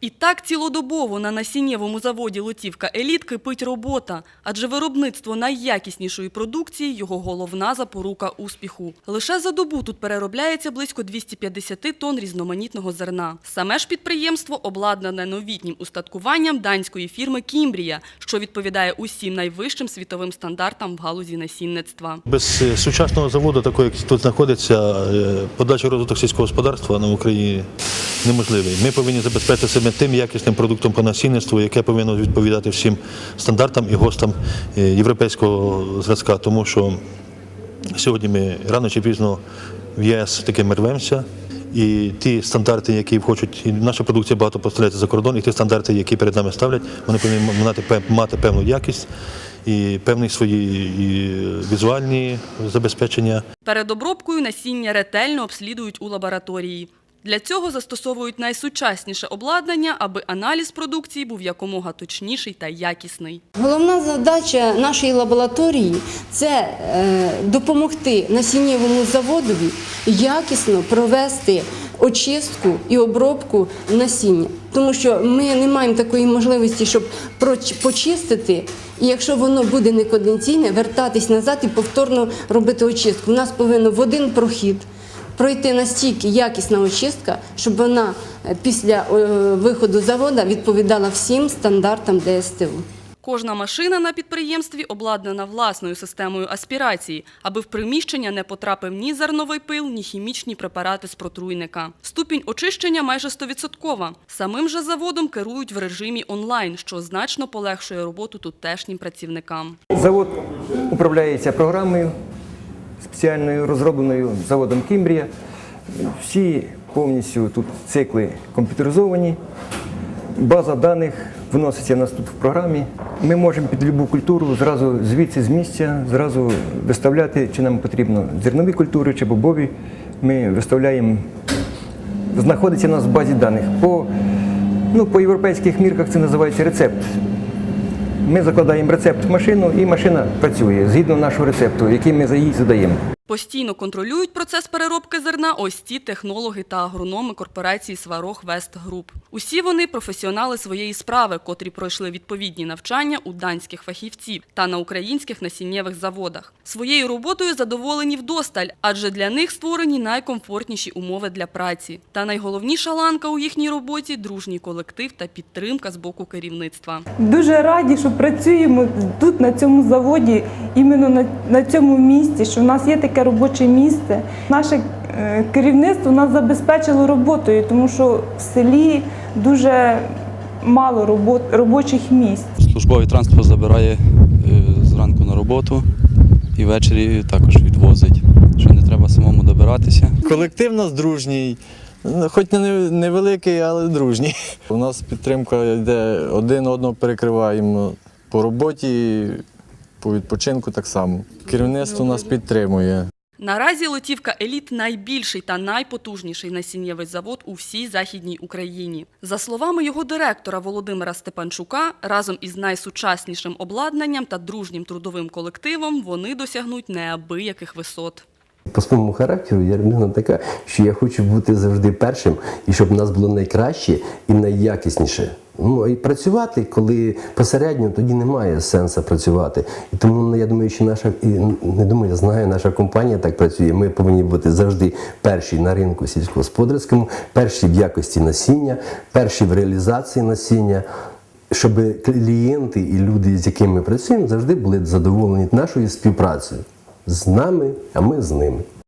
І так цілодобово на насіннєвому заводі Лутівка Еліт кипить робота, адже виробництво найякіснішої продукції – його головна запорука успіху. Лише за добу тут переробляється близько 250 тонн різноманітного зерна. Саме ж підприємство обладнане новітнім устаткуванням данської фірми «Кімбрія», що відповідає усім найвищим світовим стандартам в галузі насінництва. Без е, сучасного заводу, такого як тут знаходиться, е, подальший розвиток сільського господарства на Україні неможливий. Ми повинні забезпечити себе тим якісним продуктом по насінництву, яке повинно відповідати всім стандартам і гостам е, європейського зразка, тому що сьогодні ми рано чи пізно в ЄС таки ми рвемося. І ті стандарти, які хочуть, і наша продукція багато поставляється за кордон, і ті стандарти, які перед нами ставлять, вони повинні мати, мати певну якість і певні свої і візуальні забезпечення. Перед обробкою насіння ретельно обслідують у лабораторії. Для цього застосовують найсучасніше обладнання, аби аналіз продукції був якомога точніший та якісний. Головна задача нашої лабораторії це е, допомогти насіннєвому заводові якісно провести очистку і обробку насіння. Тому що ми не маємо такої можливості, щоб почистити, і якщо воно буде неконденційне, вертатись назад і повторно робити очистку. У нас повинно в один прохід пройти настільки якісна очистка, щоб вона е, після е, виходу з заводу відповідала всім стандартам ДСТУ. Кожна машина на підприємстві обладнана власною системою аспірації, аби в приміщення не потрапив ні зерновий пил, ні хімічні препарати з протруйника. Ступінь очищення майже 100%. Самим же заводом керують в режимі онлайн, що значно полегшує роботу тутешнім працівникам. Завод управляється програмою спеціальною розробленою заводом Кімбрія. Всі повністю тут цикли комп'ютеризовані. База даних вноситься в нас тут в програмі. Ми можемо під будь-яку культуру зразу звідси з місця, зразу виставляти, чи нам потрібно зернові культури чи бобові. Ми виставляємо, знаходиться у нас в базі даних. По, ну, по європейських мірках це називається рецепт. Ми закладаємо рецепт в машину, і машина працює згідно нашого рецепту, який ми за її задаємо. Постійно контролюють процес переробки зерна ось ці технологи та агрономи корпорації Сварог Вест Груп. Усі вони професіонали своєї справи, котрі пройшли відповідні навчання у данських фахівців та на українських насіннєвих заводах. Своєю роботою задоволені вдосталь, адже для них створені найкомфортніші умови для праці. Та найголовніша ланка у їхній роботі дружній колектив та підтримка з боку керівництва. Дуже раді, що працюємо тут, на цьому заводі, іменно на, цьому місці, що в нас є таке робоче місце. Наше е, керівництво нас забезпечило роботою, тому що в селі дуже мало робот, робочих місць. Службовий транспорт забирає е, зранку на роботу і ввечері також відвозить, що не треба самому добиратися. Колектив у нас дружній, хоч не невеликий, але дружній. У нас підтримка йде один одного перекриваємо по роботі, по відпочинку так само. Керівництво нас підтримує. Наразі Лотівка Еліт найбільший та найпотужніший насіннєвий завод у всій Західній Україні. За словами його директора Володимира Степанчука, разом із найсучаснішим обладнанням та дружнім трудовим колективом вони досягнуть неабияких висот. По своєму характеру я людина така, що я хочу бути завжди першим і щоб в нас було найкраще і найякісніше. Ну і працювати, коли посередньо, тоді немає сенсу працювати. І тому ну, я думаю, що наша і не думаю, я знаю, наша компанія так працює. Ми повинні бути завжди перші на ринку сільськогосподарському, перші в якості насіння, перші в реалізації насіння. Щоб клієнти і люди, з якими ми працюємо, завжди були задоволені нашою співпрацею з нами, а ми з ними.